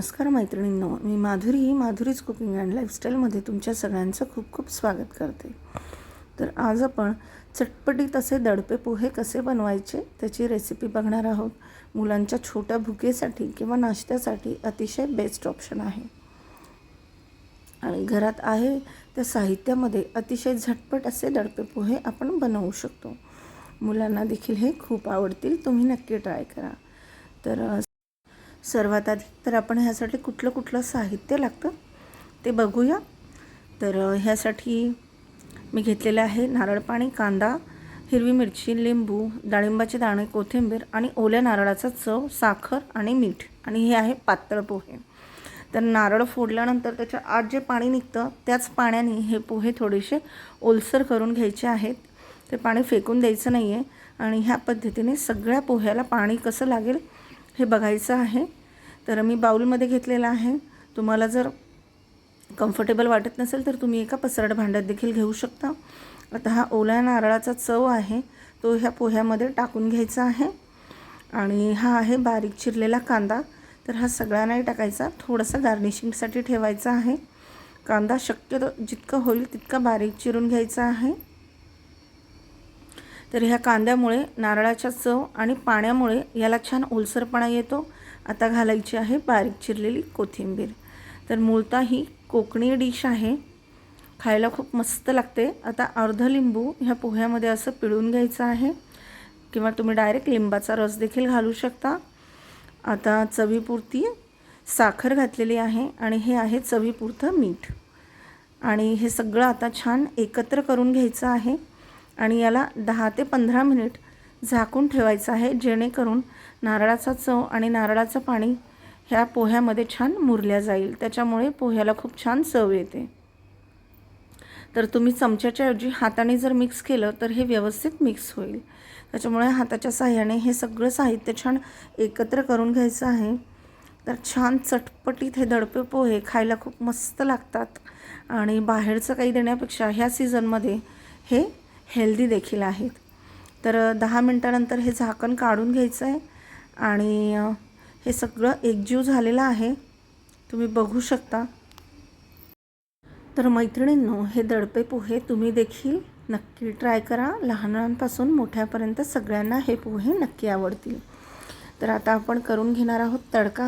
नमस्कार मैत्रिणींनो मी माधुरी माधुरीज कुकिंग अँड लाईफस्टाईलमध्ये तुमच्या सगळ्यांचं खूप खूप स्वागत करते. तर आज आपण चटपटीत असे दडपे पोहे कसे बनवायचे त्याची रेसिपी बघणार आहोत. मुलांच्या छोट्या भुकेसाठी किंवा नाश्त्यासाठी अतिशय बेस्ट ऑप्शन आहे. आणि घरात आहे त्या साहित्यामध्ये अतिशय झटपट असे दडपे पोहे आपण बनवू शकतो. मुलांना देखील हे खूप आवडतील तुम्ही नक्की ट्राय करा. तर सर्वात आधी तर आपण ह्यासाठी कुठलं कुठलं साहित्य लागतं ते बघूया. तर ह्यासाठी मी घेतलेलं आहे नारळ पाणी कांदा हिरवी मिरची लिंबू डाळिंबाचे दाणे कोथिंबीर आणि ओल्या नारळाचा चव साखर आणि मीठ. आणि हे आहे पातळ पोहे. तर नारळ फोडल्यानंतर त्याच्या आत जे पाणी निघतं त्याच पाण्याने हे पोहे थोडेसे ओलसर करून घ्यायचे आहेत. ते पाणी फेकून द्यायचं नाही आहे आणि ह्या पद्धतीने सगळ्या पोह्याला पाणी कसं लागेल हे बघायचं आहे. तर मी बाऊलमध्ये घेतलेलं आहे. तुम्हाला जर कम्फर्टेबल वाटत नसेल तर तुम्ही एका पसरड भांड्यात देखील घेऊ शकता. आता हा ओल्या नारळाचा चव आहे. तो ह्या पोह्यामध्ये टाकून घ्यायचा आहे. आणि हा आहे बारीक चिरलेला कांदा. तर हा सगळा नाही टाकायचा. थोडासा गार्निशिंगसाठी ठेवायचा आहे. कांदा शक्यतो जितकं होईल तितका बारीक चिरून घ्यायचा आहे. तर ह्या कांद्यामुळे नारळाच्या चव आणि पाण्यामुळे याला छान ओलसरपणा येतो. आता घालायची आहे बारीक चिरलेली कोथिंबीर. तर मूळता ही कोकणी डिश आहे. खायला खूप मस्त लागते. आता अर्ध लिंबू ह्या पोह्यामध्ये असं पिळून घ्यायचं आहे. किंवा तुम्ही डायरेक्ट लिंबाचा रस देखील घालू शकता. आता चवीपुरती साखर घातलेली आहे आणि हे आहे चवीपुरतं मीठ. आणि हे सगळं आता छान एकत्र करून घ्यायचं आहे. आणि याला दहा ते पंधरा मिनिट झाकून ठेवायचं आहे जेणेकरून नारळाचा चव आणि नारळाचं पाणी ह्या पोह्यामध्ये छान मुरल्या जाईल. त्याच्यामुळे पोह्याला खूप छान चव येते. तर तुम्ही चमच्याच्या ऐवजी हाताने जर मिक्स केलं तर हे व्यवस्थित मिक्स होईल. त्याच्यामुळे हाताच्या साह्याने हे सगळं साहित्य छान एकत्र करून घ्यायचं आहे. तर छान चटपटीत हे दडपे पोहे खायला खूप मस्त लागतात. आणि बाहेरचं काही देण्यापेक्षा ह्या सीझनमध्ये हे हेल्दी देखील आहेत. तर दहा मिनटानंतर हे झाकण काढून घ्यायचं आहे आणि हे सगळं एकजीव झालेलं आहे. तुम्ही बघू शकता. तर मैत्रिणींनो हे दडपे पोहे तुम्ही देखील नक्की ट्राय करा. लहानांपासून मोठ्यापर्यंत सगळ्यांना हे पोहे नक्की आवडतील. तर आता आपण करून घेणार आहोत तडका.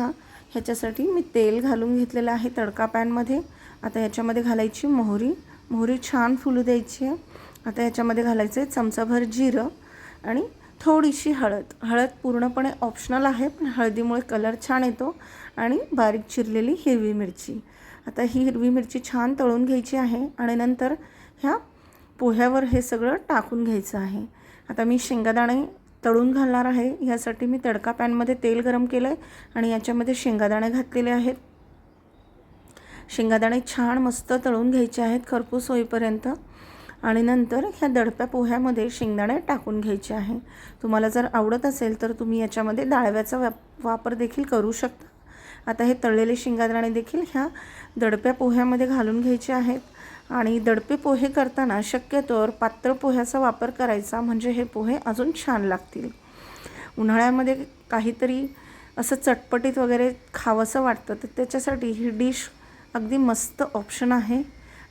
ह्याच्यासाठी मी तेल घालून घेतलेलं आहे तडका पॅनमध्ये. आता याच्यामध्ये घालायची मोहरी. मोहरी छान फुलू द्यायची आहे. आता याच्यामध्ये घालायचं आहे चमचाभर जिरं आणि थोडीशी हळद. हळद पूर्णपणे ऑप्शनल आहे पण हळदीमुळे कलर छान येतो आणि बारीक चिरलेली हिरवी मिरची. आता ही हिरवी मिरची छान तळून घ्यायची आहे आणि नंतर ह्या पोह्यावर हे सगळं टाकून घ्यायचं आहे. आता मी शेंगादाणे तळून घालणार आहे. ह्यासाठी मी तडका पॅनमध्ये तेल गरम केलं आहे आणि याच्यामध्ये शेंगादाणे घातलेले आहेत. शेंगादाणे छान मस्त तळून घ्यायचे आहेत खरपूस होईपर्यंत. आणि नंतर ह्या दडप्या पोह्यामध्ये शेंगदाणे टाकून घ्यायचे आहे. तुम्हाला जर आवडत असेल तर तुम्ही याच्यामध्ये डाळव्याचा व्या वापर देखील करू शकता. आता हे तळलेले शेंगादाणे देखील ह्या दडप्या पोह्यामध्ये घालून घ्यायचे आहेत. आणि दडपे पोहे करताना शक्यतोवर पातळ पोह्याचा वापर करायचा म्हणजे हे पोहे अजून छान लागतील. उन्हाळ्यामध्ये काहीतरी असं चटपटीत वगैरे खावंसं वाटतं तर त्याच्यासाठी ही डिश अगदी मस्त ऑप्शन आहे.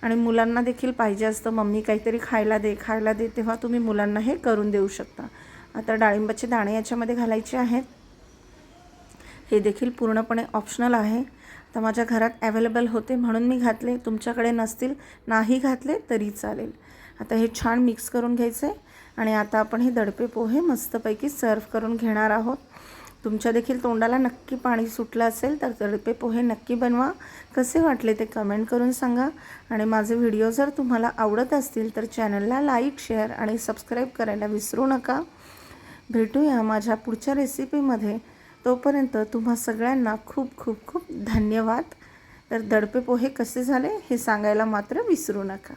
आणि मुलांना देखील पाहिजे असतं मम्मी काहीतरी खायला दे खायला दे तेव्हा तुम्ही मुलांना हे करून देऊ शकता. आता डाळिंबाचे दाणे याच्यामध्ये घालायचे आहेत. हे देखील पूर्णपणे ऑप्शनल आहे. तर माझ्या घरात ॲवेलेबल होते म्हणून मी घातले. तुमच्याकडे नसतील नाही घातले तरी चालेल. आता हे छान मिक्स करून घ्यायचं आहे आणि आता आपण हे दडपे पोहे मस्तपैकी सर्व करून घेणार आहोत. तुमच्या देखील तोंडाला नक्की पाणी सुटलं असेल तर दडपे पोहे नक्की बनवा. कसे वाटले ते कमेंट करून सांगा. आणि माझे व्हिडिओ जर तुम्हाला आवडत असतील तर चॅनलला लाईक शेअर आणि सबस्क्राईब करायला विसरू नका. भेटूया माझ्या पुढच्या रेसिपीमध्ये तोपर्यंत तुम्हा सगळ्यांना खूप खूप खूप धन्यवाद. तर दडपे पोहे कसे झाले हे सांगायला मात्र विसरू नका.